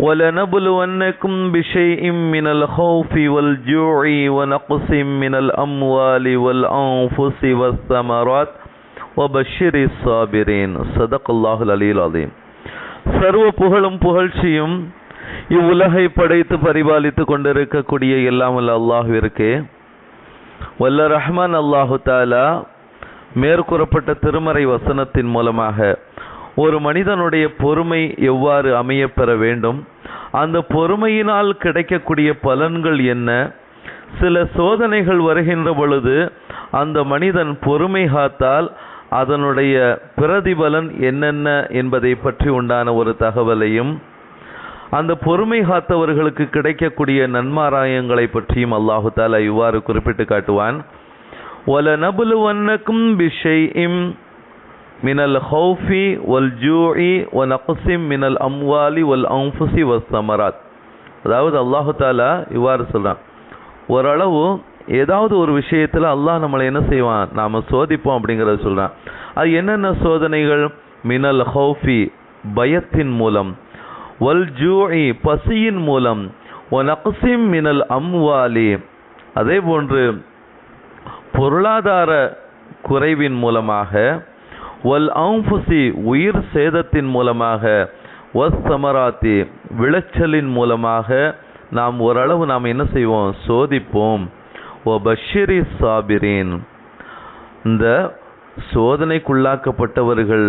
ولنبلونكم بشيء من الخوف والجوع ونقص من الأموال والأنفس والثمرات وبشر الصابرين صدق الله العلي العظيم சர்வ புகழும் புகழ்ச்சியும் இவ்வுலகை படைத்து பரிபாலித்து கொண்டிருக்கக்கூடிய எல்லாம் வல்ல அல்லாஹுவிற்கு வல்ல ரஹ்மான் அல்லாஹு தாலா மேற்கூறப்பட்ட திருமறை வசனத்தின் மூலமாக ஒரு மனிதனுடைய பொறுமை எவ்வாறு அமையப்பெற வேண்டும்? அந்த பொறுமையினால் கிடைக்கக்கூடிய பலன்கள் என்ன? சில சோதனைகள் வருகின்ற பொழுது அந்த மனிதன் பொறுமை காத்தால் அதனுடைய பிரதிபலன் என்னென்ன என்பதை பற்றி உண்டான ஒரு தகவலையும் அந்த பொறுமை காத்தவர்களுக்கு கிடைக்கக்கூடிய நன்மாராயங்களை பற்றியும் அல்லாஹு தாலா இவ்வாறு குறிப்பிட்டு காட்டுவான். மினல் ஹவுஃபி ஒல் ஜூஇ ஒன் அகுசிம் மினல் அம்வாலி ஒல் அம்புசி ஒல் சமராத் அதாவது அல்லாஹு தாலா இவ்வாறு சொல்கிறான் ஓரளவு ஏதாவது ஒரு விஷயத்தில் அல்லாஹ் நம்மளை என்ன செய்வான்? நாம் சோதிப்போம் அப்படிங்கிறத சொல்கிறான் அது என்னென்ன சோதனைகள்? மினல் ஹௌஃபி பயத்தின் மூலம். ஒல் ஜூஇ பசியின் மூலம். ஒன் அகுசிம் மினல் அம்வாலி அதே போன்று பொருளாதார குறைவின் மூலமாக வல் அவுஃபுசி உயிர் சேதத்தின் மூலமாக வஸ் சமராத்தி விளைச்சலின் மூலமாக நாம் ஓரளவு நாம் என்ன செய்வோம்? சோதிப்போம். ஓ பஷிரி சாபிரின். இந்த சோதனைக்குள்ளாக்கப்பட்டவர்கள்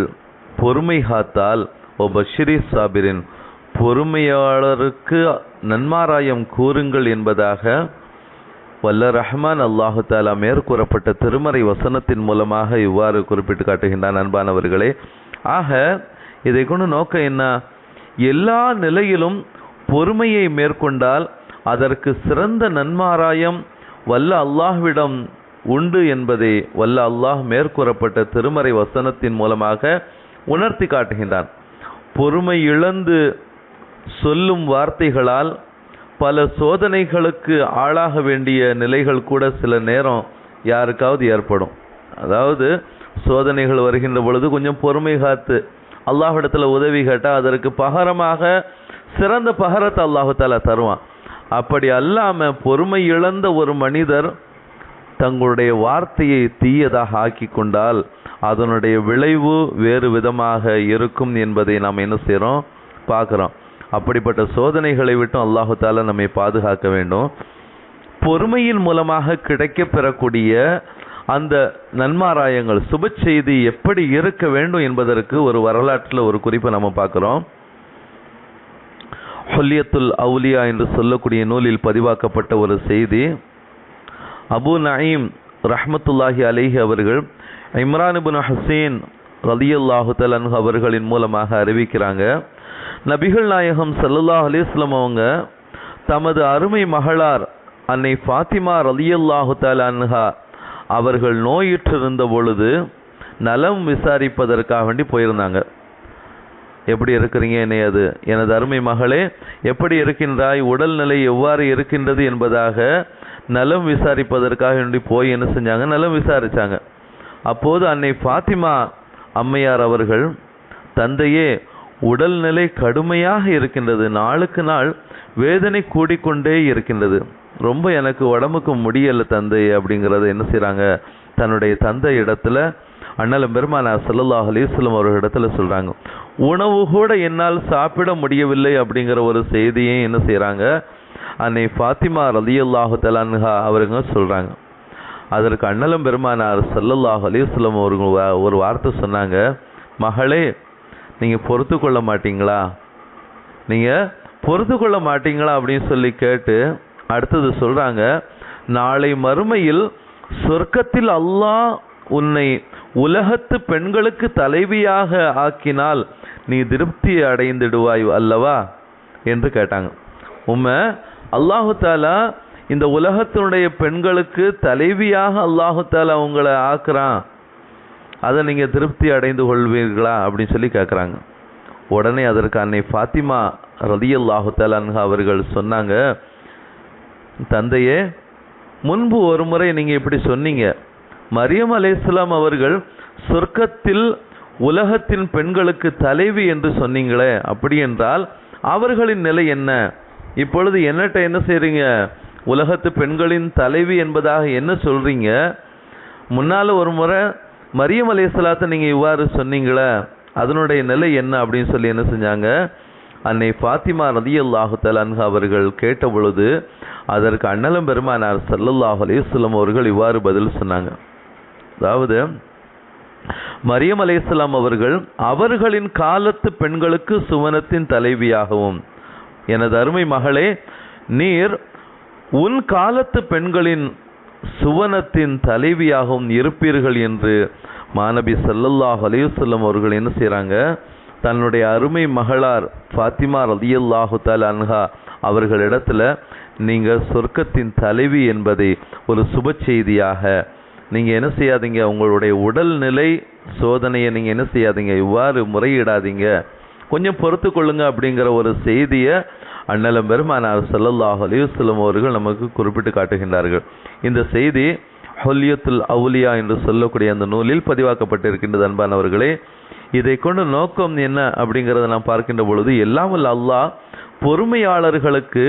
பொறுமை காத்தால் ஓ பஷிரி சாபிரின். பொறுமையாளருக்கு நன்மாராயம் கூறுங்கள் என்பதாக வல்ல ரஹ்மான் அல்லாஹு தாலா மேற்கூறப்பட்ட திருமறை வசனத்தின் மூலமாக இவ்வாறு குறிப்பிட்டு காட்டுகின்றான் அன்பானவர்களே. ஆக இதை கொண்டு நோக்கம் என்ன? எல்லா நிலையிலும் பொறுமையை மேற்கொண்டால் அதற்கு சிறந்த நன்மாராயம் வல்ல அல்லாஹ்விடம் உண்டு என்பதை வல்ல அல்லாஹ் மேற்கூறப்பட்ட திருமறை வசனத்தின் மூலமாக உணர்த்தி காட்டுகின்றான். பொறுமை இழந்து சொல்லும் வார்த்தைகளால் பல சோதனைகளுக்கு ஆளாக வேண்டிய நிலைகள் கூட சில நேரம் யாருக்காவது ஏற்படும். அதாவது சோதனைகள் வருகின்ற பொழுது கொஞ்சம் பொறுமை காத்து அல்லாஹிடத்தில் உதவி கேட்டால் அதற்கு பகரமாக சிறந்த பகரத்தை அல்லாஹால தருவான். அப்படி அல்லாமல் பொறுமை இழந்த ஒரு மனிதர் தங்களுடைய வார்த்தையை தீயதாக ஆக்கி கொண்டால் அதனுடைய விளைவு வேறு விதமாக இருக்கும் என்பதை நாம் என்ன செய்கிறோம் பார்க்குறோம். அப்படிப்பட்ட சோதனைகளை விட்டும் அல்லாஹு தாலா நம்மை பாதுகாக்க வேண்டும். பொறுமையின் மூலமாக கிடைக்க பெறக்கூடிய அந்த நன்மாராயங்கள் சுப செய்தி எப்படி இருக்க வேண்டும் என்பதற்கு ஒரு வரலாற்றில் ஒரு குறிப்பை நம்ம பார்க்குறோம். ஹொல்லியத்துல் அவுலியா என்று சொல்லக்கூடிய நூலில் பதிவாக்கப்பட்ட ஒரு செய்தி. அபு நயீம் ரஹமத்துல்லாஹி அலிஹி அவர்கள் இம்ரான் இபுன் ஹசீன் ரலியுல்லாஹு தலன் அவர்களின் மூலமாக அறிவிக்கிறாங்க. நபிகள் நாயகம் சல்லல்லா அலிஸ்லம் அவங்க தமது அருமை மகளார் அன்னை ஃபாத்திமா ரலியல்லாஹு தலன்ஹா அவர்கள் நோயுற்றிருந்த பொழுது நலம் விசாரிப்பதற்காக வேண்டி போயிருந்தாங்க. எப்படி இருக்கிறீங்க என்னை அது? எனது அருமை மகளே எப்படி இருக்கின்றாய்? உடல்நிலை எவ்வாறு இருக்கின்றது என்பதாக நலம் விசாரிப்பதற்காக வேண்டி போய் என்ன செஞ்சாங்க? நலம் விசாரித்தாங்க அப்போது அன்னை ஃபாத்திமா அம்மையார் அவர்கள் தந்தையே உடல்நிலை கடுமையாக இருக்கின்றது. நாளுக்கு நாள் வேதனை கூடிக்கொண்டே இருக்கின்றது. ரொம்ப எனக்கு உடம்புக்கு முடியலை தந்தை அப்படிங்கிறத என்ன செய்கிறாங்க தன்னுடைய தந்தை இடத்துல அண்ணலும் பெருமானா சல்லாஹ் அலிஸ்லம் அவர்கள் இடத்துல சொல்கிறாங்க உணவு கூட என்னால் சாப்பிட முடியவில்லை அப்படிங்கிற ஒரு செய்தியும் என்ன செய்கிறாங்க அன்னை ஃபாத்திமா ரலியல்லாஹு தலான்ஹா அவருங்க சொல்கிறாங்க அதற்கு அண்ணலும் பெருமானார் சல்லல்லாஹ் அலிஸ்லம் அவர்கள் ஒரு வார்த்தை சொன்னாங்க. மகளே நீங்கள் பொறுத்து கொள்ள மாட்டீங்களா? நீங்கள் பொறுத்து கொள்ள மாட்டீங்களா அப்படின்னு சொல்லி கேட்டு அடுத்தது சொல்கிறாங்க நாளை மறுமையில் சொர்க்கத்தில் அல்லாஹ் உன்னை உலகத்து பெண்களுக்கு தலைவியாக ஆக்கினால் நீ திருப்தி அடைந்துடுவாய் அல்லவா? என்று கேட்டாங்க. உண்மை அல்லாஹு தாலா இந்த உலகத்தினுடைய பெண்களுக்கு தலைவியாக அல்லாஹு தாலா உங்களை ஆக்குறான். அதை நீங்கள் திருப்தி அடைந்து கொள்வீர்களா அப்படின்னு சொல்லி கேட்குறாங்க உடனே அதற்கு அன்னை ஃபாத்திமா ரதியல்லாஹு தாலான்ஹா அவர்கள் சொன்னாங்க தந்தையே முன்பு ஒரு முறை நீங்கள் இப்படி சொன்னீங்க. மரியம் அலைஹிஸ்ஸலாம் அவர்கள் சொர்க்கத்தில் உலகத்தின் பெண்களுக்கு தலைவி என்று சொன்னீங்களே அப்படி என்றால் அவர்களின் நிலை என்ன? இப்பொழுது என்னட்ட என்ன செய்கிறீங்க உலகத்து பெண்களின் தலைவி என்பதாக என்ன சொல்கிறீங்க முன்னால் ஒரு முறை மரியம் அலைஹிஸ்ஸலாத்தை நீங்கள் இவ்வாறு சொன்னீங்களே அதனுடைய நிலை என்ன அப்படின்னு சொல்லி என்ன செஞ்சாங்க? அன்னை ஃபாத்திமா ரதியல்லாஹு தலான்ஹா அவர்கள் கேட்ட பொழுது அதற்கு அண்ணலம் பெருமானார் ஸல்லல்லாஹு அலைஹி அவர்கள் இவ்வாறு பதில் சொன்னாங்க. அதாவது மரியம் அலைஹிஸ்ஸலாம் அவர்கள் அவர்களின் காலத்து பெண்களுக்கு சுவனத்தின் தலைவியாகவும் எனது அருமை மகளே நீர் உன் காலத்து பெண்களின் சுவனத்தின் தலைவியாகவும் இருப்பீர்கள் என்று மாநபி சல்லல்லாஹ் அலையுசல்லம் அவர்கள் என்ன செய்கிறாங்க தன்னுடைய அருமை மகளார் ஃபாத்திமா ரதியல்லாஹு தால் அன்ஹா அவர்களிடத்துல நீங்கள் சொர்க்கத்தின் தலைவி என்பதை ஒரு சுப செய்தியாக நீங்கள் என்ன செய்யாதீங்க? உங்களுடைய உடல்நிலை சோதனையை நீங்கள் என்ன செய்யாதீங்க? இவ்வாறு முறையிடாதீங்க. கொஞ்சம் பொறுத்து கொள்ளுங்க அப்படிங்கிற ஒரு செய்தியை அண்ணலம் பெருமானார் ஸல்லல்லாஹு அலிவசல்லம் அவர்கள் நமக்கு குறிப்பிட்டு காட்டுகின்றார்கள். இந்த செய்தி ஹொல்யத்துல் அவுலியா என்று சொல்லக்கூடிய அந்த நூலில் பதிவாக்கப்பட்டிருக்கின்றது அன்பானவர்களே. இதை கொண்டு நோக்கம் என்ன அப்படிங்கிறத நாம் பார்க்கின்ற பொழுது எல்லாம் அல்லாஹ் பொறுமையாளர்களுக்கு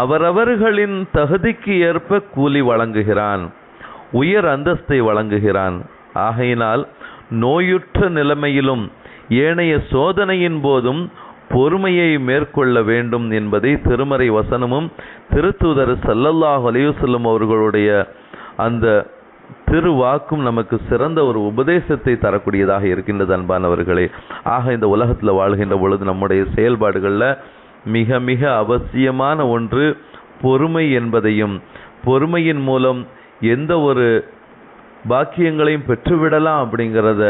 அவரவர்களின் தகுதிக்கு ஏற்ப கூலி வழங்குகிறான் உயர் அந்தஸ்தை வழங்குகிறான். ஆகையினால் நோயுற்ற நிலைமையிலும் ஏனைய சோதனையின் போதும் பொறுமையை மேற்கொள்ள வேண்டும் என்பதை திருமறை வசனமும் திருத்தூதர் சல்லல்லாஹ் அலையுசல்லம் அவர்களுடைய அந்த திருவாக்கும் நமக்கு சிறந்த ஒரு உபதேசத்தை தரக்கூடியதாக இருக்கின்றது அன்பானவர்களே. ஆக இந்த உலகத்தில் வாழ்கின்ற பொழுது நம்முடைய செயல்பாடுகளில் மிக மிக அவசியமான ஒன்று பொறுமை என்பதையும் பொறுமையின் மூலம் எந்த ஒரு பாக்கியங்களையும் பெற்றுவிடலாம் அப்படிங்கிறத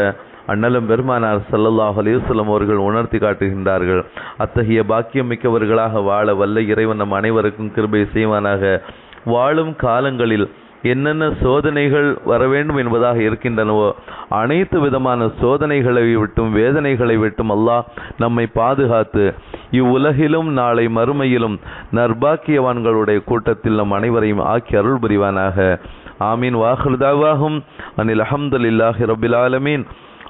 அண்ணலும் பெருமானார் சல்லல்லாஹ் அலிவசல்லம் அவர்கள் உணர்த்தி காட்டுகின்றார்கள். அத்தகைய பாக்கியம் மிக்கவர்களாக வாழ வல்ல இறைவன் நம் அனைவருக்கும் கிருபை செய்வானாக. வாழும் காலங்களில் என்னென்ன சோதனைகள் வர வேண்டும் என்பதாக இருக்கின்றனவோ அனைத்து விதமான சோதனைகளை விட்டும் வேதனைகளை விட்டும் அல்லாஹ் நம்மை பாதுகாத்து இவ்வுலகிலும் நாளை மறுமையிலும் நர்பாக்கியவான்களுடைய கூட்டத்தில் நம் அனைவரையும் ஆக்கி அருள் புரிவானாக. ஆமீன். வாஹ்ருதாவாகும் அனில் அஹமதுல்லாஹி ரபில் ஆலமீன்.